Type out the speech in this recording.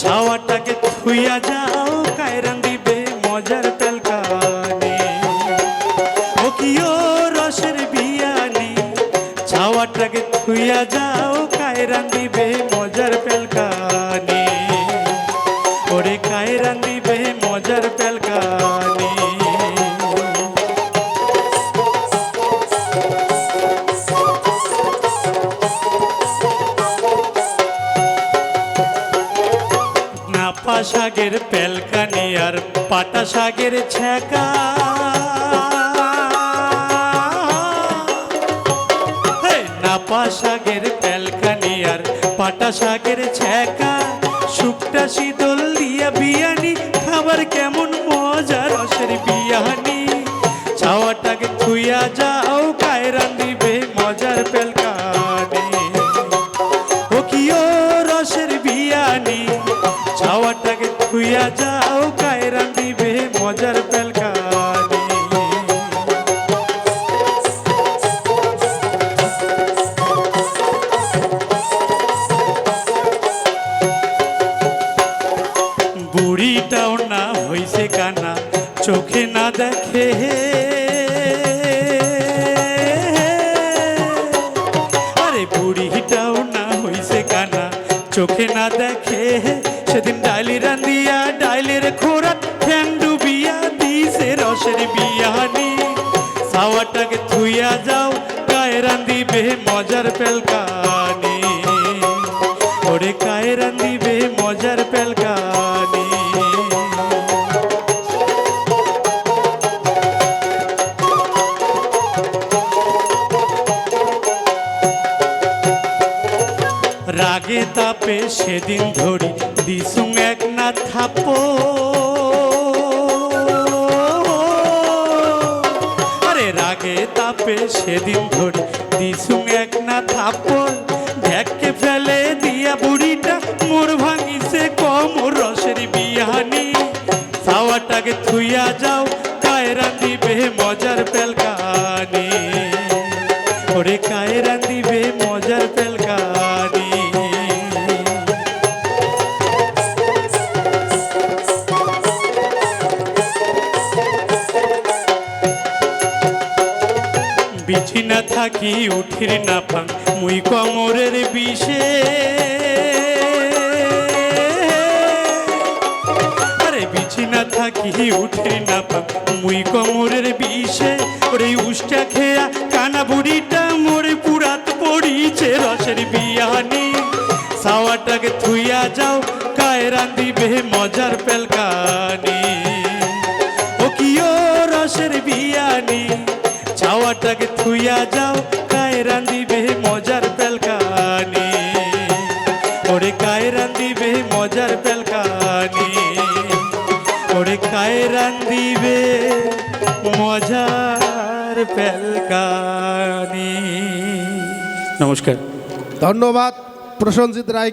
ছাওয়াটাকে থুইয়া যাও কায়রান দিবে মজার তালকানি। ও কি ও রসের বিয়ানি ছাওয়াটাকে থুইয়া যাও কায়রান দিবে নাপা শাগের পেলকানি আর পাটা শাগের ছ্যাঁকা। হে, নাপা শাগের পেলকানি আর পাটা শাগের ছ্যাঁকা। শুকটা শীতল থুইয়া যাও কায়রান দিবে মজার পেলকানি বুড়িটাও না হইছে কানা, চোখে না দেখে। আরে বুড়িটাও না হইছে কানা, চোখে না দেখে। সেদিন ডাইলি রান্দিয়া রসের বিয়ানি সাওয়াটাকে থুইয়া যাও, গায়ে রান্দিবে মজার পেলকানি। ওরে গায়ে রান্দিবে মজার পেলকানি। রাগে তাপে সেদিন ধরি দিসুং এক না থাপো। আরে রাগে তাপে সেদিন ধরে দিসুং এক না থাপো ঢেকে ফেলে দিয়া বুড়িটা, মোর ভাঙিছে কম রসের বিহানি। সাওয়াটাকে থুইয়া যাও, কায়রা দিবে মজার পেলকানি। ওরে কায়রা দিবে মজার পেলকানি। বিছিনা থাকি, উঠির না পাং মুই কমরের বিষে। আরে বিছিনা থাকি, উঠির না পাং মুই কমরের বিষে। ওরে উষ্টা খেয়া, কানা বুড়িটা মোরে পুরাত পড়িছে রসের বিয়ানি। সাওয়াটাকে থুইয়া যাও কায়রান দিবে মজার পেলকানি থুইয়া যাও কায়রান দিবে মজার পেলকানি। ওরে কায়রান দিবে মজার পেলকানি। ওরে কায়রান দিবে মজার পেলকানি। নমস্কার। ধন্যবাদ প্রসঞ্জিত রায়।